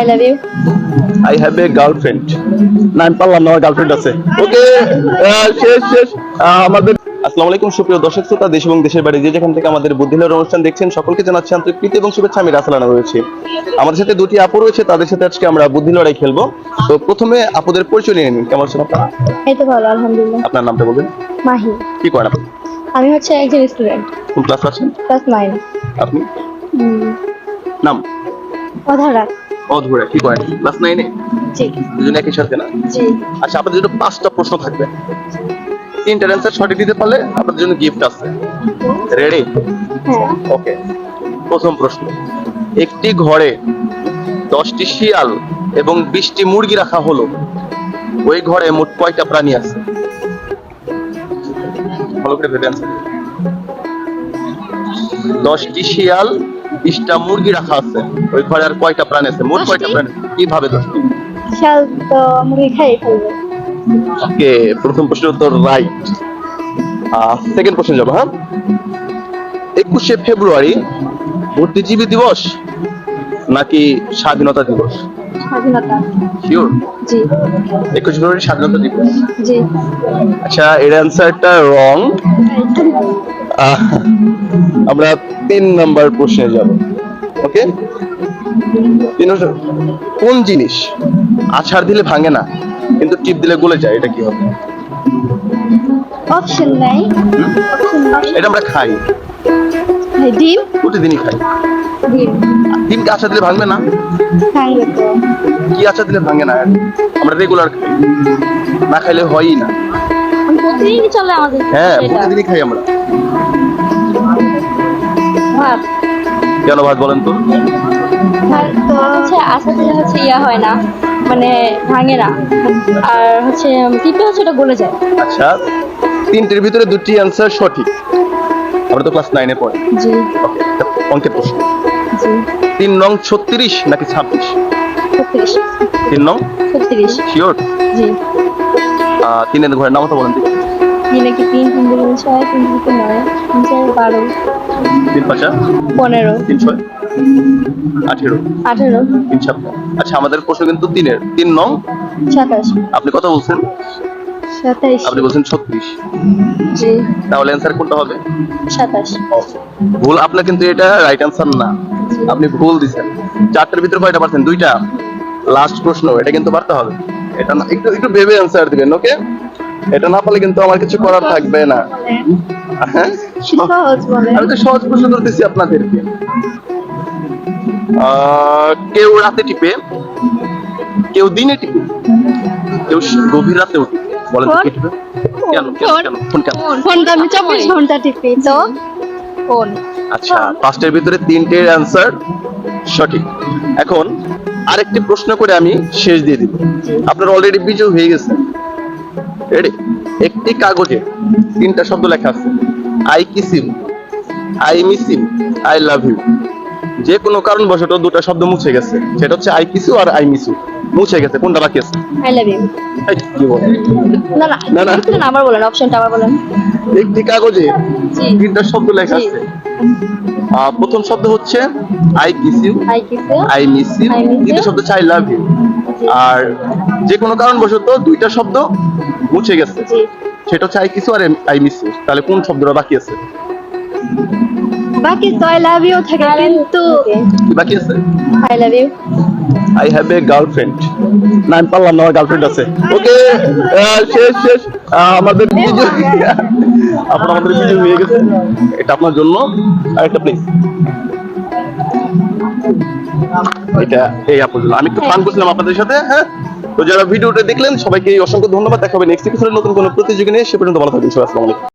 I love you I have a girlfriend না আমি পারলাম না আমার গার্লফ্রেন্ড আছে ওকে শেষ। শেষ আমাদের আসসালামু আলাইকুম সুপ্রিয় দর্শক শ্রোতা দেশ এবং দেশের বাইরে যে যেখান থেকে আমাদের বুদ্ধিলের অনুষ্ঠান দেখছেন সকলকে জানাচ্ছি আন্তরিক প্রীতি এবং শুভেচ্ছা। আমি রাসালানা রয়েছে। আমাদের সাথে দুটি আপু রয়েছে তাদের সাথে আজকে আমরা বুদ্ধি লড়াই খেলব। তো প্রথমে আপুদের পরিচয় নিয়ে নিন। কেমন আছেন আপনারা? এই তো ভালো আলহামদুলিল্লাহ। আপনার নামটা বলবেন মাহি। কি করেন আপনি? আমি হচ্ছে একজন স্টুডেন্ট কোন ক্লাস আছেন? ক্লাস নাইন আপনি? নাম? অধারা। অধুরা কি ক্লাস নাইনে জি। দুজন একই সাথে না? জি। আচ্ছা আপনাদের জন্য পাঁচটা প্রশ্ন থাকবে। তিনটার অ্যান্সার সঠিক দিতে পারলে আপনাদের জন্য গিফট আছে। রেডি হ্যাঁ। ওকে প্রথম প্রশ্ন। একটি ঘরে দশটি শিয়াল এবং বিশটি মুরগি রাখা হলো। ওই ঘরে মোট কয়টা প্রাণী আছে? ভালো করে ভেবে দশটি শিয়াল বিশটা মুরগি রাখা আছে। ওই ঘরে আর কয়টা প্রাণী আছে? মোট কয়টা? প্রাণী? কীভাবে দশটি শাল তো মুরগি খাই ফেলবে। ওকে প্রথম প্রশ্নের উত্তর রাইট সেকেন্ড প্রশ্ন যাব হ্যাঁ? একুশে ফেব্রুয়ারি বুদ্ধিজীবী দিবস নাকি স্বাধীনতা দিবস? স্বাধীনতা। শিওর জি। একুশে ফেব্রুয়ারি স্বাধীনতা দিবস। জি। আচ্ছা এর অ্যান্সারটা রং আমরা তিন নাম্বার প্রশ্নে যাব। ওকে কোন জিনিস আছাড় দিলে ভাঙে না কিন্তু টিপ দিলে গলে যায় এটা কি হবে? অপশন নাই। এটা আমরা খাই। ভাই ডিম? প্রতিদিনই খাই। ডিম। ডিমকে আচার দিলে ভাঙবে না? কি আচার দিলে ভাঙে না? আমরা রেগুলার খাই। না খাইলে হয়ই না। প্রতিদিনই চলে আমাদের হ্যাঁ প্রতিদিনই খাই আমরা। কেন ভাত বলেন তো? হচ্ছে আশা দিলে হচ্ছে ইয়া হয় না মানে ভাঙে না। আর হচ্ছে টিপে হচ্ছে গলে যায়। আচ্ছা তিনটের ভিতরে দুটি অ্যান্সার সঠিক। আমরা তো ক্লাস নাইনে পড়ি। জি। অঙ্কের প্রশ্ন। জি। তিন নং ছত্রিশ নাকি ছাব্বিশ? ছত্রিশ। তিন নং? ছত্রিশ। শিওর জি। তিনের ঘরের নাম তো বলেন। তিন নাকি তিন তিন দুগুণ ছয় তিন দুগুণ নয় তিন চার বারো। তিন পাঁচা পনেরো। তিন ছয় আঠেরো। আঠেরো। তিন ছাপ্পান্ন আচ্ছা আমাদের প্রশ্ন কিন্তু তিনের। তিন নং? সাতাশ। আপনি কত বলছেন? সাতাইশ আপনি বলছেন ছত্রিশ। জি। তাহলে অ্যান্সার কোনটা হবে? সাতাশ। ভুল আপনার কিন্তু এটা রাইট অ্যান্সার না। আপনি ভুল দিছেন। চারটার ভিতরে কয়টা পারছেন? দুইটা। লাস্ট প্রশ্ন এটা কিন্তু পারতে হবে। এটা না একটু একটু ভেবে অ্যান্সার দিবেন ওকে এটা না পারলে কিন্তু আমার কিছু করার থাকবে না। হ্যাঁ? আমি তো সহজ প্রশ্ন করতেছি আপনাদেরকে। কেউ রাতে টিপে কেউ দিনে টিপে কেউ গভীর রাতেও টিপে। বলেন তো কে টিপে? কেন কেন কেন? ফোন কেন? ফোনটা আমি চব্বিশ ঘণ্টা টিপি তো? ফোন। আচ্ছা পাঁচটার ভিতরে তিনটের অ্যান্সার সঠিক। এখন আরেকটি প্রশ্ন করে আমি শেষ দিয়ে দিব। আপনার অলরেডি বিজয় হয়ে গেছে। একটি কাগজে তিনটা শব্দ লেখা আছে। I kiss you I miss you I love you যে কোনো কারণবশত দুটো শব্দ মুছে গেছে। সেটা হচ্ছে আই কিস ইউ আর আই মিস ইউ মুছে গেছে। কোনটা বাকি আছে? আই লাভ ইউ কি বলে? না না না, না। আবার বলেন অপশনটা আবার বলেন। একটি কাগজে তিনটা শব্দ লেখা আছে। প্রথম শব্দ হচ্ছে I kiss you I kiss I miss you দ্বিতীয় শব্দ হচ্ছে আই লাভ ইউ আর যে কোনো কারণবশত দুইটা শব্দ মুছে গেছে। সেটা হচ্ছে আই কিছু আর আই মিস ইউ তাহলে কোন শব্দটা বাকি আছে? বাকি তো আই লাভ ইউ থাকে কিন্তু কি বাকি আছে? I love you I have a girlfriend না আমি পারলাম না আমার গার্লফ্রেন্ড আছে। ওকে শেষ শেষ। আমাদের বিজয় আপনার আমাদের বিজয় হয়ে গেছে এটা আপনার জন্য আর একটা প্লিজ এটা এই আপনার জন্য। আমি একটু ফান করছিলাম আপনাদের সাথে হ্যাঁ? তো যারা ভিডিওটা দেখলেন, সবাইকে অসংখ্য ধন্যবাদ। দেখা হবে নেক্সট এপিসোডে নতুন কোনো প্রতিযোগী নিয়ে। সে পর্যন্ত ভালো থাকবেন আসসালামু আলাইকুম।